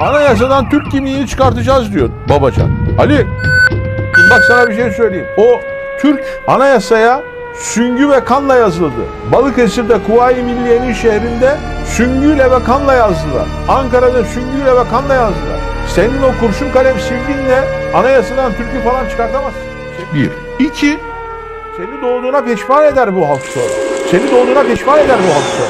Anayasadan Türk kimliğini çıkartacağız diyor Babacan. Ali bak sana bir şey söyleyeyim. O Türk anayasaya süngü ve kanla yazıldı. Balıkesir'de Kuvayi Milliye'nin şehrinde süngüyle ve kanla yazdılar. Ankara'da süngüyle ve kanla yazdılar. Senin o kurşun kalem silginle anayasadan Türk'ü falan çıkartamazsın. Bir. İki. Seni doğduğuna pişman eder bu halk sonra. Seni doğduğuna pişman eder bu halk sonra.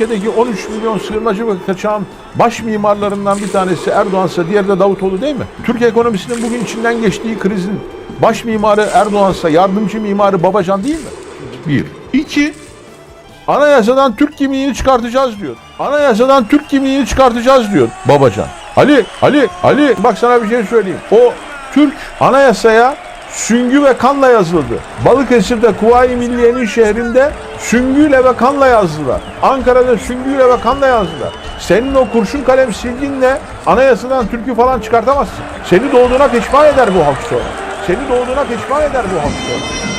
Ülkedeki 13 milyon sığınmacı ve kaçağın baş mimarlarından bir tanesi Erdoğan'sa diğeri de Davutoğlu değil mi? Türk ekonomisinin bugün içinden geçtiği krizin baş mimarı Erdoğan'sa yardımcı mimarı Babacan değil mi? Bir. İki. Anayasadan Türk kimliğini çıkartacağız diyor. Anayasadan Türk kimliğini çıkartacağız diyor Babacan. Ali, Ali, Ali bak sana bir şey söyleyeyim. O Türk anayasaya süngü ve kanla yazıldı. Balıkesir'de Kuvayi Milliye'nin şehrinde süngüyle ve kanla yazdılar. Ankara'da süngüyle ve kanla yazdılar. Senin o kurşun kalem silginle anayasadan Türk'ü falan çıkartamazsın. Seni doğduğuna pişman eder bu halk sonra. Seni doğduğuna pişman eder bu halk sonra.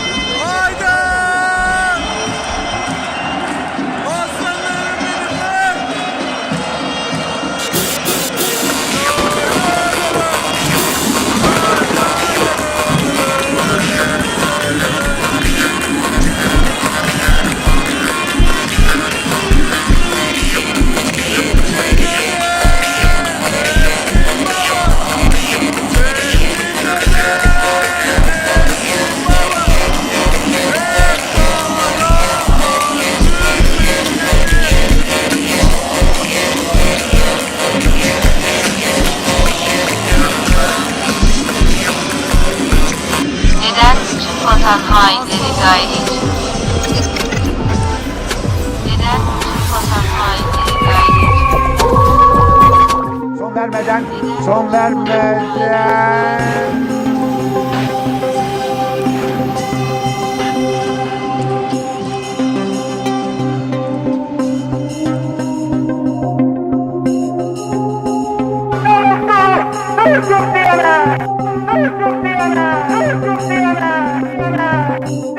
Vatan hainleri ediyor? Neden vatan hainleri ediyor? Son vermeden, son vermeden. Ay,